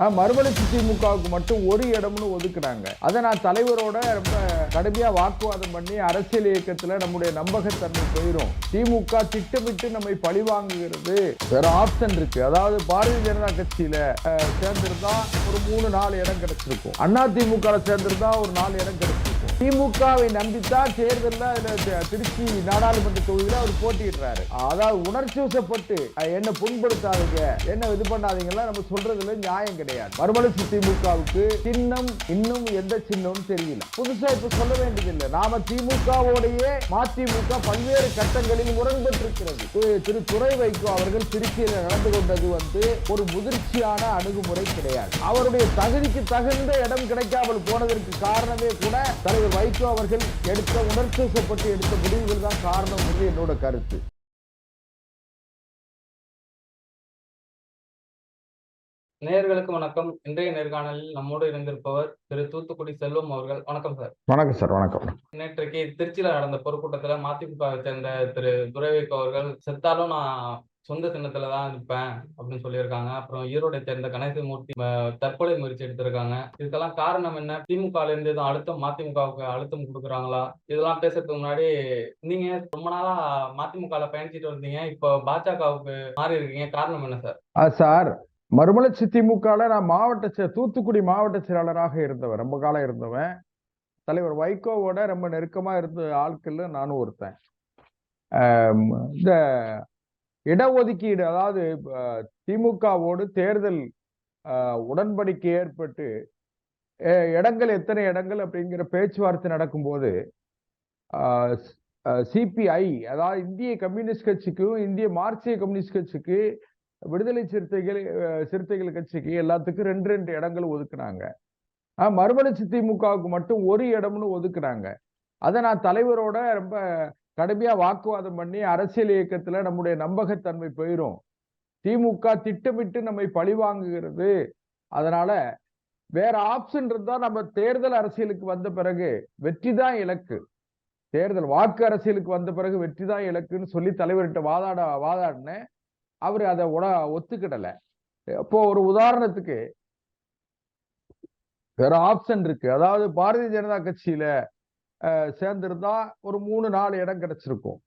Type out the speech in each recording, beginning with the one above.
மறுமலர்ச்சி திமுகவுக்கு மட்டும் ஒரு இடம்னு ஒதுக்குனாங்க அதை நான் தலைவரோட ரொம்ப கடுமையா வாக்குவாதம் பண்ணி அரசியல் இயக்கத்துல நம்முடைய நம்பகத்தன்மை போயிடும் திமுக திட்டமிட்டு நம்மை பழிவாங்குகிறது வேற ஆப்ஷன் இருக்கு. அதாவது பாரதிய ஜனதா கட்சியில சேர்ந்திருந்தா ஒரு மூணு நாலு இடம் கிடைச்சிருக்கும். அண்ணா திமுக சேர்ந்திருந்தா ஒரு நாலு இடம் கிடைச்சிருக்கும். திமுகவை நம்பித்தான் தேர்தலில் திருச்சி நாடாளுமன்ற தொகுதியில் அவர் போட்டியிடுறாரு. அதாவது உணர்ச்சி வசப்பட்டு என்ன புண்படுத்தாதீங்க என்ன இது பண்ணாதீங்கலாம் நம்ம சொல்றதுல நியாயம் கிடையாது. மறுமலர்ச்சி திமுகவுக்கு சின்னம் இன்னும் எந்த சின்னம்னு தெரியல. புதுசா இப்ப சொல்ல வேண்டியதில்லை. நாம திமுகவோடைய மதிமுக பல்வேறு கட்டங்களில் முரண்பட்டிருக்கிறது. திரு- துறை வைகோ அவர்கள் திருச்சியில் நடந்து கொண்டது வந்து ஒரு முதிர்ச்சியான அணுகுமுறை கிடையாது. அவருடைய தகுதிக்கு தகுந்த இடம் கிடைக்காமல் போனதற்கு காரணமே கூட தலைவர் வைகோ அவர்கள் எடுத்த உணர்ச்சி வசப்பட்டு எடுத்த முடிவுகள் தான் காரணம் என்று என்னோட கருத்து. நேயர்களுக்கு வணக்கம். இன்றைய நேர்காணலில் நம்மோடு இருந்திருப்பவர் திரு தூத்துக்குடி செல்வம் அவர்கள். வணக்கம் சார். வணக்கம் சார். வணக்கம். நேற்றைக்கு திருச்சியில நடந்த பொதுக்கூட்டத்துல மதிமுகவை சேர்ந்த திரு துரைவைக்கு அவர்கள் செத்தாலும் நான் சொந்த சின்னத்துல தான் இருப்பேன் அப்படின்னு சொல்லியிருக்காங்க. அப்புறம் ஈரோடை சேர்ந்த கணேசமூர்த்தி தற்கொலை முயற்சி எடுத்திருக்காங்க. இதுக்கெல்லாம் காரணம் என்ன? திமுகல இருந்து எதுவும் அழுத்தம் மதிமுகவுக்கு அழுத்தம் கொடுக்குறாங்களா? இதெல்லாம் பேசுறதுக்கு முன்னாடி நீங்க ரொம்ப நாளா மதிமுகல பயணிச்சுட்டு வந்தீங்க இப்போ பாஜகவுக்கு மாறி இருக்கீங்க. காரணம் என்ன சார்? ஆ, சார் மறுமலர்ச்சி திமுகல நான் மாவட்ட செ- தூத்துக்குடி மாவட்ட செயலாளராக இருந்தவன் ரொம்ப காலம் இருந்தவன். தலைவர் வைகோவோட ரொம்ப நெருக்கமா இருந்த ஆட்கள்ல நானும் ஒருத்தன். இந்த இடஒதுக்கீடு அதாவது திமுகவோடு தேர்தல் உடன்படிக்கை ஏற்பட்டு இடங்கள் எத்தனை இடங்கள் அப்படிங்கிற பேச்சுவார்த்தை நடக்கும்போது சிபிஐ அதாவது இந்திய கம்யூனிஸ்ட் கட்சிக்கும் இந்திய மார்க்சிய கம்யூனிஸ்ட் கட்சிக்கு விடுதலை சிறுத்தைகள் சிறுத்தைகள் கட்சிக்கு எல்லாத்துக்கும் ரெண்டு ரெண்டு இடங்கள் ஒதுக்குனாங்க. மறுமலர்ச்சி திமுகவுக்கு மட்டும் ஒரு இடம்னு ஒதுக்குனாங்க. அதை நான் தலைவரோட ரொம்ப கடுமையா வாக்குவாதம் பண்ணி அரசியல் இயக்கத்துல நம்முடைய நம்பகத்தன்மை போயிடும் திமுக திட்டமிட்டு நம்மை பழிவாங்குகிறது அதனால வேற ஆப்ஷன் இருந்தா நம்ம தேர்தல் அரசியலுக்கு வந்த பிறகு வெற்றி தான் இலக்கு. தேர்தல் வாக்கு அரசியலுக்கு வந்த பிறகு வெற்றி தான் இலக்குன்னு சொல்லி தலைவர்கிட்ட வாதாட வாதாடினேன் அவர் அதை உட ஒத்துக்கிடல. இப்போ ஒரு உதாரணத்துக்கு வேற ஆப்ஷன் இருக்கு. அதாவது பாரதிய ஜனதா கட்சியில சேர்ந்திருந்தா ஒரு மூணு நாலு இடம் கிடைச்சிருக்கும்.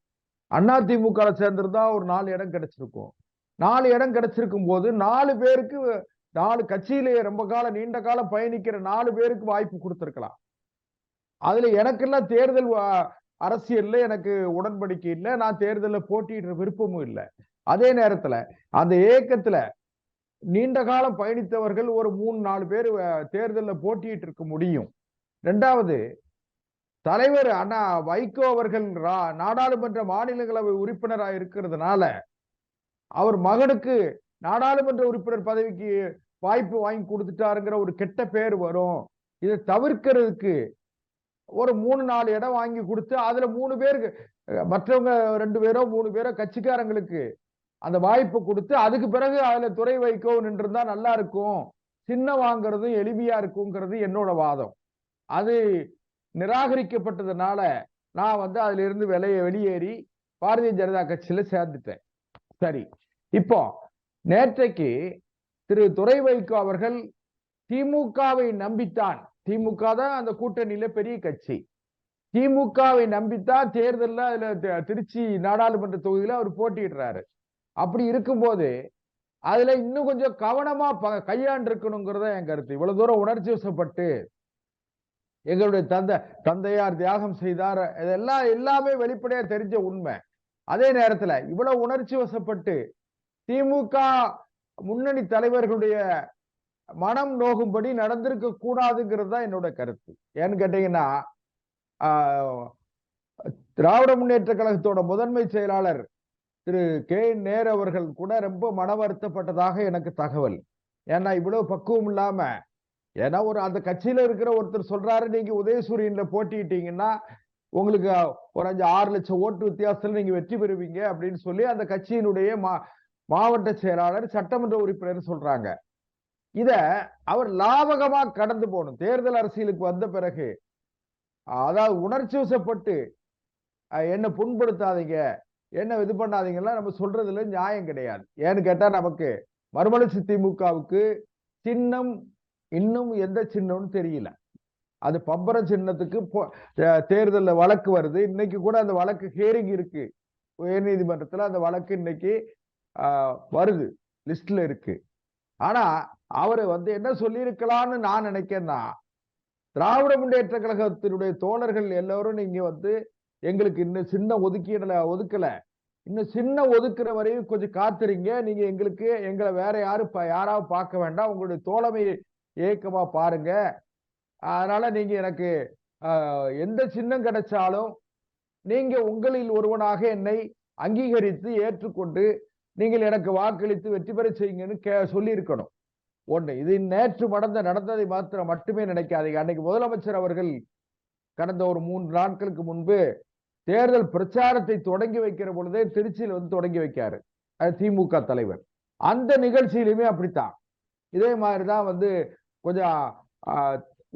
அண்ணா திமுக சேர்ந்திருந்தா ஒரு நாலு இடம் கிடைச்சிருக்கும். நாலு இடம் கிடைச்சிருக்கும் போது நாலு பேருக்கு நாலு கட்சியிலேயே ரொம்ப காலம் நீண்ட காலம் பயணிக்கிற நாலு பேருக்கு வாய்ப்பு கொடுத்துருக்கலாம். அதுல எனக்கெல்லாம் தேர்தல் அரசியல்ல எனக்கு உடன்படிக்கை இல்லை. நான் தேர்தலில் போட்டியிடுற விருப்பமும் இல்லை. அதே நேரத்துல அந்த ஏக்கத்துல நீண்ட காலம் பயணித்தவர்கள் ஒரு மூணு நாலு பேர் தேர்தலில் போட்டியிட்டு இருக்க முடியும். ரெண்டாவது தலைவர் அண்ணா வைகோ அவர்கள் நாடாளுமன்ற மாநிலங்களவை உறுப்பினராக இருக்கிறதுனால அவர் மகனுக்கு நாடாளுமன்ற உறுப்பினர் பதவிக்கு வாய்ப்பு வாங்கி கொடுத்துட்டாருங்கிற ஒரு கெட்ட பேர் வரும். இதை தவிர்க்கிறதுக்கு ஒரு மூணு நாலு இடம் வாங்கி கொடுத்து அதுல மூணு பேருக்கு மற்றவங்க ரெண்டு பேரோ மூணு பேரோ கட்சிக்காரங்களுக்கு அந்த வாய்ப்பு கொடுத்து அதுக்கு பிறகு அதுல துறை வைக்கோ நின்றுருந்தா நல்லா இருக்கும். சின்ன வாங்குறதும் எளிமையா இருக்குங்கிறது என்னோட வாதம். அது நிராகரிக்கப்பட்டதுனால நான் வந்து அதுல இருந்து விலையை வெளியேறி பாரதிய ஜனதா கட்சியில சேர்ந்துட்டேன். சரி. இப்போ நேற்றைக்கு திரு துறை வைகோ அவர்கள் திமுகவை நம்பித்தான். திமுக தான் அந்த கூட்டணியில பெரிய கட்சி. திமுகவை நம்பித்தான் தேர்தலில் அதுல திருச்சி நாடாளுமன்ற தொகுதியில அவர் போட்டியிடுறாரு. அப்படி இருக்கும்போது அதுல இன்னும் கொஞ்சம் கவனமா ப- கையாண்டிருக்கணுங்கிறத என் கருத்து. இவ்வளவு தூரம் உணர்ச்சி வசப்பட்டு எங்களுடைய தந்தை தந்தையார் தியாகம் செய்தார். இதெல்லாம் எல்லாமே வெளிப்படையா தெரிஞ்ச உண்மை. அதே நேரத்துல இவ்வளவு உணர்ச்சி வசப்பட்டு திமுக முன்னணி தலைவர்களுடைய மனம் நோகும்படி நடந்திருக்க கூடாதுங்கிறது தான் என்னோட கருத்து. ஏன்னு கேட்டீங்கன்னா திராவிட முன்னேற்ற கழகத்தோட முதன்மை செயலாளர் திரு கே. நேர் அவர்கள் கூட ரொம்ப மன வருத்தப்பட்டதாக எனக்கு தகவல். ஏன்னா இவ்வளவு பக்குவம் இல்லாம ஏன்னா ஒரு அந்த கட்சியில இருக்கிற ஒருத்தர் சொல்றாரு நீங்க உதயசூரியன்ல போட்டிட்டீங்கன்னா உங்களுக்கு ஒரு அஞ்சு ஆறு லட்சம் ஓட்டு வித்தியாசத்துல நீங்க வெற்றி பெறுவீங்க அப்படின்னு சொல்லி அந்த கட்சியினுடைய மா மாவட்ட செயலாளர் சட்டமன்ற உறுப்பினர் சொல்றாங்க. இத அவர் லாபகமா கடந்து போகணும். தேர்தல் அரசியலுக்கு வந்த பிறகு அதாவது உணர்ச்சி வசப்பட்டு என்ன புண்படுத்தாதீங்க என்ன இது பண்ணாதீங்கலாம் நம்ம சொல்றதுல நியாயம் கிடையாது. ஏன்னு கேட்டா நமக்கு மறுமலர்ச்சி திமுகவுக்கு சின்னம் இன்னும் எந்த சின்னம்னு தெரியல. அது பம்பர சின்னத்துக்கு போ- வழக்கு வருது. இன்னைக்கு கூட அந்த வழக்கு ஹேரிங் இருக்கு. உயர்நீதிமன்றத்தில் அந்த வழக்கு இன்னைக்கு வருது. லிஸ்ட்ல இருக்கு. ஆனா அவர் வந்து என்ன சொல்லியிருக்கலாம்னு நான் நினைக்கிறேன்னா திராவிட முன்னேற்ற கழகத்தினுடைய தோழர்கள் எல்லாரும் நீங்க வந்து எங்களுக்கு இன்னும் சின்ன ஒதுக்கீடுல ஒதுக்கல. இன்னும் சின்ன ஒதுக்குற வரையும் கொஞ்சம் காத்துறீங்க நீங்க எங்களுக்கு எங்களை வேற யாரும் யாராவது பார்க்க வேண்டாம். உங்களுடைய தோழமை ஏக்கமா பாருங்க. அதனால நீங்க எனக்கு எந்த சின்னம் கிடைச்சாலும் நீங்க உங்களில் ஒருவனாக என்னை அங்கீகரித்து ஏற்றுக்கொண்டு நீங்கள் எனக்கு வாக்களித்து வெற்றி பெற செய்யுங்கன்னு கே சொல்லியிருக்கணும். ஒன்று இது நேற்று நடந்த நடந்ததை மாத்திரம் மட்டுமே நினைக்காதீங்க. அன்னைக்கு முதலமைச்சர் அவர்கள் கடந்த ஒரு மூன்று நாட்களுக்கு முன்பு தேர்தல் பிரச்சாரத்தை தொடங்கி வைக்கிற பொழுதே திருச்சியில் வந்து தொடங்கி வைக்காரு. அது திமுக தலைவர். அந்த நிகழ்ச்சியிலுமே அப்படித்தான். இதே மாதிரி தான் வந்து கொஞ்சம்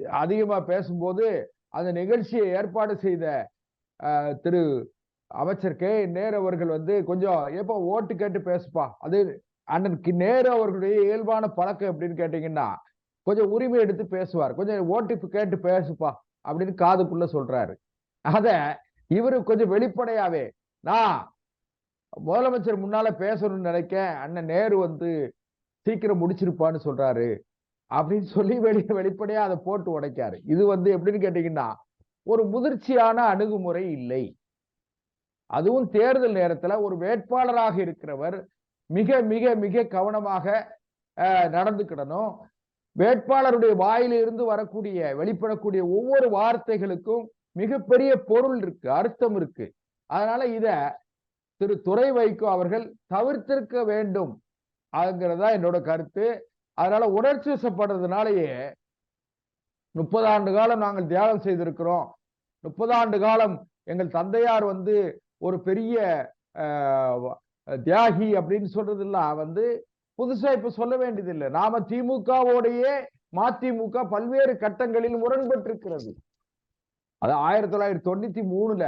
அதிகமாக பேசும்போது அந்த நிகழ்ச்சியை ஏற்பாடு செய்த திரு அமைச்சர் கே. நேரு அவர்கள் வந்து கொஞ்சம் எப்போ ஓட்டு கேட்டு பேசுப்பா? அது அண்ணன் கி- நேரு அவர்களுடைய இயல்பான பழக்கம் எப்படின்னு கேட்டீங்கன்னா கொஞ்சம் உரிமை எடுத்து பேசுவார். கொஞ்சம் ஓட்டு கேட்டு பேசுப்பா அப்படின்னு காதுக்குள்ள சொல்றாரு. அத இவரு கொஞ்சம் வெளிப்படையாவே நான் முதலமைச்சர் முன்னால பேசணும்னு நினைக்கேன். அண்ணன் நேரு வந்து சீக்கிரம் முடிச்சிருப்பான்னு சொல்றாரு. அப்படின்னு சொல்லி வெளிய வெளிப்படையா அதை போட்டு உடைக்காரு. இது வந்து எப்படின்னு கேட்டீங்கன்னா ஒரு முதிர்ச்சியான அணுகுமுறை இல்லை. அதுவும் தேர்தல் நேரத்துல ஒரு வேட்பாளராக இருக்கிறவர் மிக மிக மிக கவனமாக நடந்துக்கிடணும் வேட்பாளருடைய வாயிலிருந்து வரக்கூடிய வெளிப்படக்கூடிய ஒவ்வொரு வார்த்தைகளுக்கும் மிகப்பெரிய பொருள் இருக்கு அர்த்தம் இருக்கு. அதனால இத திரு துறை வைகோ அவர்கள் தவிர்த்திருக்க வேண்டும். அதுங்கிறதா என்னோட கருத்து. அதனால உணர்ச்சி வசப்படுறதுனாலயே முப்பது ஆண்டு காலம் நாங்கள் தியாகம் செய்திருக்கிறோம். முப்பது ஆண்டு காலம் எங்கள் தந்தையார் வந்து ஒரு பெரிய தியாகி அப்படின்னு சொல்றதெல்லாம் வந்து புதுசா இப்ப சொல்ல வேண்டியதில்லை. நாம திமுகவோடையே மதிமுக பல்வேறு கட்டங்களில் முரண்பட்டிருக்கிறது. அது ஆயிரத்தி தொள்ளாயிரத்தி தொண்ணூத்தி மூணுல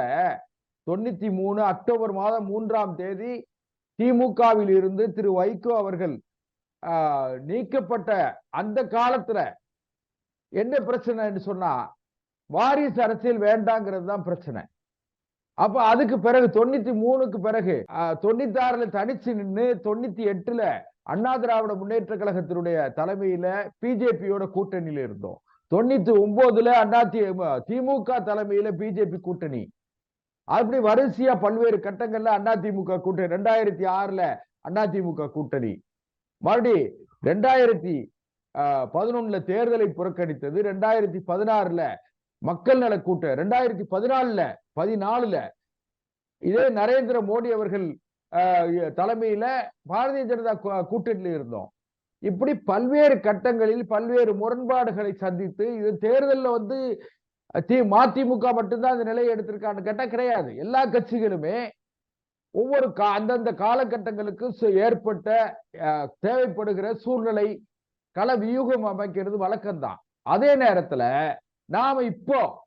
தொண்ணூத்தி மூணு அக்டோபர் மாதம் மூன்றாம் தேதி திமுகவில் இருந்து திரு வைகோ அவர்கள் நீக்கப்பட்ட அந்த காலத்துல என்ன பிரச்சனைன்னு சொன்னா வாரிசு அரசியல் வேண்டாங்கிறது தான் பிரச்சனை. அப்ப அதுக்கு பிறகு தொண்ணூத்தி மூணுக்கு பிறகு தொண்ணூத்தி ஆறுல தனிச்சு நின்று தொண்ணூத்தி எட்டுல அண்ணா திராவிட முன்னேற்ற கழகத்தினுடைய தலைமையில பிஜேபியோட கூட்டணியில இருந்தோம். தொண்ணூத்தி ஒன்பதுல அண்ணா திமுக தலைமையில பிஜேபி கூட்டணி. அப்படி வரிசையா பல்வேறு கட்டங்கள்ல அண்ணா திமுக கூட்டணி. ரெண்டாயிரத்தி ஆறுல அண்ணா திமுக கூட்டணி. மறுபடி ரெண்டாயிரத்தி ஆஹ், பதினொன்னுல தேர்தலை புறக்கணித்தது ரெண்டாயிரத்தி பதினாறுல மக்கள் நல கூட்டம் ரெண்டாயிரத்தி பதினாலுல பதினாலுல இதே நரேந்திர மோடி அவர்கள் ஆஹ், தலைமையில பாரதிய ஜனதா கூட்டணியில் கூட்டணியில இருந்தோம். இப்படி பல்வேறு கட்டங்களில் பல்வேறு முரண்பாடுகளை சந்தித்து இது தேர்தல்ல வந்து தி மதிமுக மட்டும்தான் அந்த நிலையை எடுத்திருக்கான்னு கேட்டால் கிடையாது. எல்லா கட்சிகளுமே ஒவ்வொரு கா அந்தந்த காலகட்டங்களுக்கு சு- ஏற்பட்ட தேவைப்படுகிற சூழ்நிலை கள வியூகம் அமைக்கிறது வழக்கம்தான். அதே நேரத்துல நாம இப்போ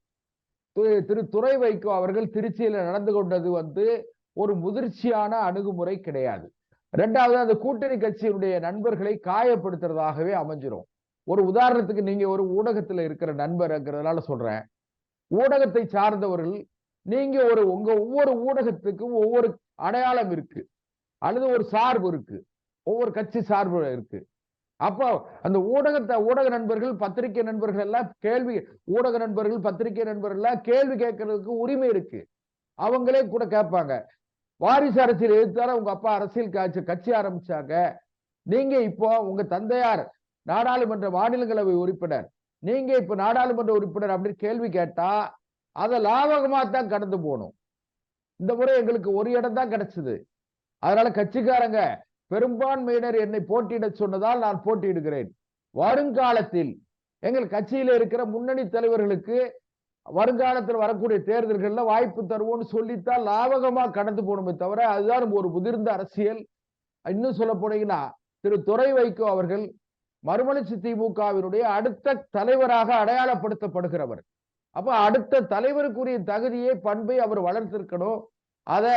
திரு துறை வைகோ அவர்கள் திருச்சியில நடந்து கொண்டது வந்து ஒரு முதிர்ச்சியான அணுகுமுறை கிடையாது. ரெண்டாவது அந்த கூட்டணி கட்சியினுடைய நண்பர்களை காயப்படுத்துறதாகவே அமைஞ்சிரும். ஒரு உதாரணத்துக்கு நீங்க ஒரு ஊடகத்துல இருக்கிற நண்பர்ங்கிறதுனால சொல்றேன். ஊடகத்தை சார்ந்தவர்கள் நீங்க ஒரு உங்க ஒவ்வொரு ஊடகத்துக்கும் ஒவ்வொரு அடையாளம் இருக்கு. அல்லது ஒரு சார்பு இருக்கு. ஒவ்வொரு கட்சி சார்பு இருக்கு. அப்போ அந்த ஊடகத்தை ஊடக நண்பர்கள் பத்திரிகை நண்பர்கள் எல்லாம் கேள்வி ஊடக நண்பர்கள் பத்திரிகை நண்பர்கள் எல்லாம் கேள்வி கேட்கறதுக்கு உரிமை இருக்கு. அவங்களே கூட கேட்பாங்க. வாரிசு அரசியல் எதிர்த்தால உங்க அப்பா அரசியல் காட்சி கட்சி ஆரம்பிச்சாங்க. நீங்க இப்போ உங்க தந்தையார் நாடாளுமன்ற மாநிலங்களவை உறுப்பினர். நீங்க இப்ப நாடாளுமன்ற உறுப்பினர் அப்படின்னு கேள்வி கேட்டா அதை லாபகமாக தான் கடந்து போகணும். இந்த முறை எங்களுக்கு ஒரு இடம் தான் கிடைச்சது. அதனால கட்சிக்காரங்க பெரும்பான்மையினர் என்னை போட்டியிட சொன்னதால் நான் போட்டியிடுகிறேன். வருங்காலத்தில் எங்கள் கட்சியில இருக்கிற முன்னணி தலைவர்களுக்கு வருங்காலத்தில் வரக்கூடிய தேர்தல்களில் வாய்ப்பு தருவோம்னு சொல்லித்தான் லாபகமாக கடந்து போகணுமே தவிர அதுதான் ஒரு முதிர்ந்த அரசியல். இன்னும் சொல்ல போனீங்கன்னா திரு துறை வைகோ அவர்கள் மறுமலர்ச்சி திமுகவினுடைய அடுத்த தலைவராக அடையாளப்படுத்தப்படுகிறவர். அப்ப அடுத்த தலைவருக்குரிய தகுதியை பண்பை அவர் வளர்த்திருக்கணும். அதை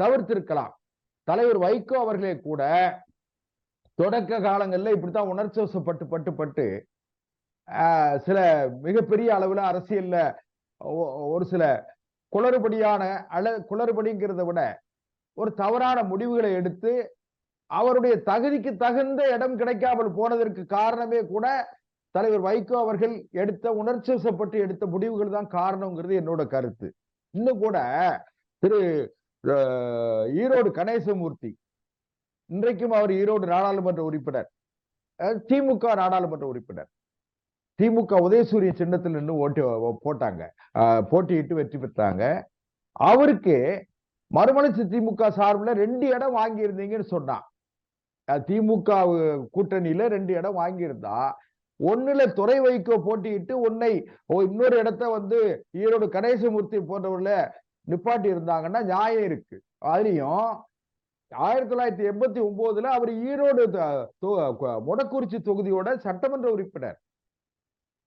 தவிர்த்திருக்கலாம். தலைவர் வைகோ அவர்களே கூட தொடக்க காலங்களில் இப்படித்தான் உணர்ச்சி வசப்பட்டு பட்டு பட்டு சில மிகப்பெரிய அளவில் அரசியல்ல ஒரு சில குளறுபடியான அள குளறுபடிங்கிறத விட ஒரு தவறான முடிவுகளை எடுத்து அவருடைய தகுதிக்கு தகுந்த இடம் கிடைக்காமல் போனதற்கு காரணமே கூட தலைவர் வைகோ அவர்கள் எடுத்த உணர்ச்சி வசப்பட்டு எடுத்த முடிவுகள் தான் காரணங்கிறது என்னோட கருத்து. இன்னும் கூட திரு ஈரோடு கணேசமூர்த்தி இன்றைக்கும் அவர் ஈரோடு நாடாளுமன்ற உறுப்பினர். திமுக நாடாளுமன்ற உறுப்பினர். திமுக உதயசூரிய சின்னத்தில் நின்று ஓட்டு போட்டாங்க. போட்டியிட்டு வெற்றி பெற்றாங்க. அவருக்கு மறுமலர்ச்சி திமுக சார்பில் ரெண்டு இடம் வாங்கியிருந்தீங்கன்னு சொன்னான். திமுக கூட்டணியில ரெண்டு இடம் வாங்கியிருந்தா ஒன்னுல துறை வைக்கோ போட்டியிட்டு உன்னை ஓ, இன்னொரு இடத்த வந்து ஈரோடு கணேசமூர்த்தி போன்றவர்கள நிப்பாட்டி இருந்தாங்கன்னா நியாயம் இருக்கு. அதுலயும் ஆயிரத்தி தொள்ளாயிரத்தி எண்பத்தி ஒன்பதுல அவர் ஈரோடு த- மொடக்குறிச்சி தொகுதியோட சட்டமன்ற உறுப்பினர்.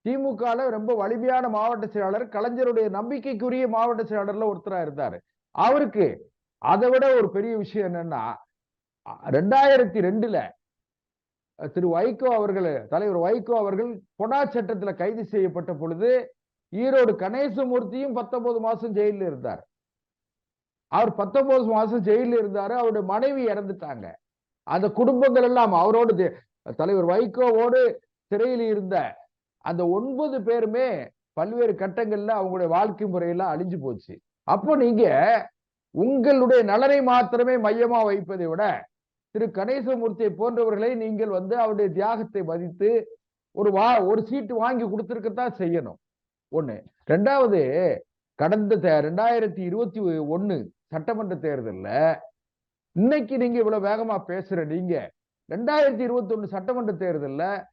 திமுகல ரொம்ப வலிமையான மாவட்ட செயலாளர் கலைஞருடைய நம்பிக்கைக்குரிய மாவட்ட செயலாளர்ல ஒருத்தரா இருந்தாரு. அவருக்கு அதை விட ஒரு பெரிய விஷயம் என்னன்னா ரெண்டாயிரத்தி ரெண்டுல திரு வைகோ அவர்கள் தலைவர் வைகோ அவர்கள் கொடா சட்டத்துல கைது செய்யப்பட்ட பொழுது ஈரோடு கணேசமூர்த்தியும் பத்தொன்பது மாசம் ஜெயிலில் இருந்தார். அவர் பத்தொன்பது மாசம் ஜெயிலில் இருந்தாரு அவருடைய மனைவி இறந்துட்டாங்க. அந்த குடும்பங்கள் எல்லாம் அவரோடு தலைவர் வைகோவோடு சிறையில் இருந்த அந்த ஒன்பது பேருமே பல்வேறு கட்டங்கள்ல அவங்களுடைய வாழ்க்கை முறையெல்லாம் அழிஞ்சு போச்சு. அப்போ நீங்க உங்களுடைய நலனை மாத்திரமே மையமா வைப்பதை விட திரு கணேசமூர்த்தியை போன்றவர்களை நீங்கள் வந்து அவருடைய தியாகத்தை மதித்து ஒரு வா ஒரு சீட்டு வாங்கி கொடுத்துருக்கத்தான் செய்யணும். ஒன்று ரெண்டாவது கடந்த ரெண்டாயிரத்தி இருபத்தி ஒன்று சட்டமன்ற தேர்தலில் இன்னைக்கு நீங்க இவ்வளவு வேகமா பேசுற நீங்க ரெண்டாயிரத்தி இருபத்தி ஒன்று சட்டமன்ற தேர்தலில்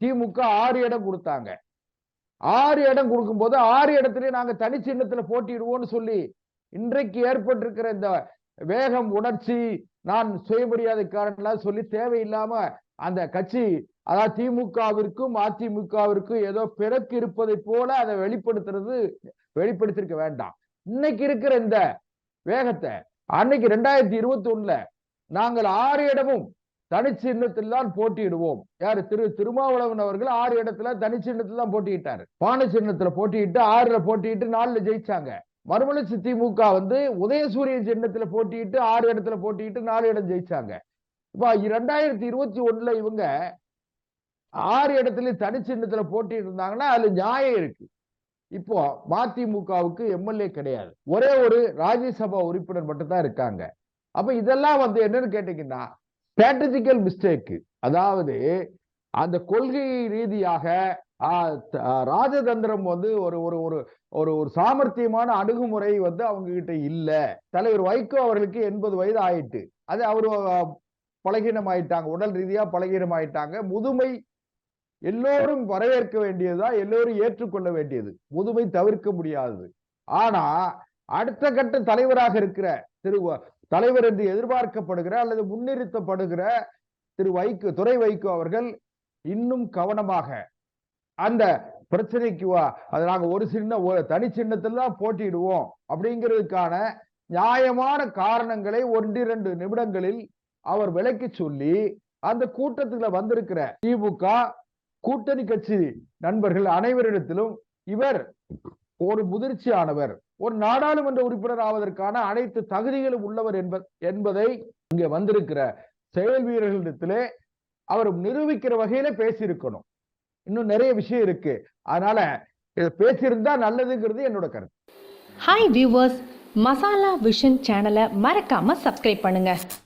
திமுக ஆறு இடம் கொடுத்தாங்க. ஆறு இடம் கொடுக்கும்போது ஆறு இடத்துல நாங்க தனி சின்னத்துல போட்டிடுவோம்னு சொல்லி இன்றைக்கு ஏற்பட்டிருக்கிற இந்த வேகம் உணர்ச்சி. நான் சுயமரியாதைக்காரன்லாம் சொல்லி தேவையில்லாம அந்த கட்சி அதாவது திமுகவிற்கும் அதிமுகவிற்கும் ஏதோ பிறக்கு இருப்பதை போல அதை வெளிப்படுத்துறது வெளிப்படுத்திருக்க வேண்டாம். இன்னைக்கு இருக்கிற இந்த வேகத்தை அன்னைக்கு ரெண்டாயிரத்தி இருபத்தி ஒண்ணுல நாங்கள் ஆறு இடமும் தனி சின்னத்தில் தான் போட்டியிடுவோம். யாரு? திரு திருமாவளவன் அவர்கள் ஆறு இடத்துல தனிச்சின்னத்தில் தான் போட்டியிட்டாரு. பானை சின்னத்துல போட்டியிட்டு ஆறுல போட்டியிட்டு நாலுல ஜெயிச்சாங்க. மறுமலர்ச்சி திமுக வந்து உதயசூரியன் சின்னத்துல போட்டியிட்டு ஆறு இடத்துல போட்டியிட்டு நாலு இடம் ஜெயிச்சாங்க. இப்போ ரெண்டாயிரத்தி இருபத்தி ஒண்ணுல இவங்க ஆறு இடத்துல தனிச்சின்னத்துல போட்டிட்டு இருந்தாங்கன்னா அதுல நியாயம் இருக்கு. இப்போ மதிமுகவுக்கு எம்எல்ஏ கிடையாது. ஒரே ஒரு ராஜ்யசபா உறுப்பினர் மட்டும் தான் இருக்காங்க. அப்ப இதெல்லாம் வந்து என்னன்னு கேட்டீங்கன்னா ஸ்ட்ராட்டஜிக்கல் மிஸ்டேக்கு அதாவது அந்த கொள்கை ரீதியாக ராஜதந்திரம் வந்து ஒரு ஒரு ஒரு ஒரு ஒரு சாமர்த்தியமான அணுகுமுறை வந்து அவங்க கிட்ட இல்ல. தலைவர் வைகோ அவர்களுக்கு எண்பது வயது ஆயிட்டு. அது அவரு பலகீனம் ஆயிட்டாங்க உடல் ரீதியா பலகீனம் ஆயிட்டாங்க முதுமை எல்லோரும் வரவேற்க வேண்டியதா எல்லோரும் ஏற்றுக்கொள்ள வேண்டியது. முதுமை தவிர்க்க முடியாதது ஆனா அடுத்த கட்ட தலைவராக இருக்கிற திரு தலைவர் என்று எதிர்பார்க்கப்படுகிற அல்லது முன்னிறுத்தப்படுகிற திரு வைகோ துறை வைகோ அவர்கள் இன்னும் கவனமாக அந்த பிரச்சனைக்கு வா- அது நாங்க ஒரு சின்ன ஒரு தனி சின்னத்தில் தான் போட்டியிடுவோம் அப்படிங்கிறதுக்கான நியாயமான காரணங்களை ஒன்றிரண்டு நிமிடங்களில் அவர் விளக்கி சொல்லி அந்த கூட்டத்துல வந்திருக்கிற திமுக கூட்டணி கட்சி நண்பர்கள் அனைவரிடத்திலும் இவர் ஒரு முதிர்ச்சியானவர் ஒரு நாடாளுமன்ற உறுப்பினர் ஆவதற்கான அனைத்து தகுதிகளும் உள்ளவர் என்ப என்பதை இங்க வந்திருக்கிற செயல் வீரர்களிடத்திலே அவர் நிரூபிக்கிற வகையில பேசியிருக்கணும். இன்னும் நிறைய விஷயம் இருக்கு. அதனால இதை பேசியிருந்தா நல்லதுங்கிறது என்னோட கருத்து. ஹாய் வியூவர்ஸ் மசாலா விஷன் சேனலை மறக்காம சப்ஸ்கிரைப் பண்ணுங்க.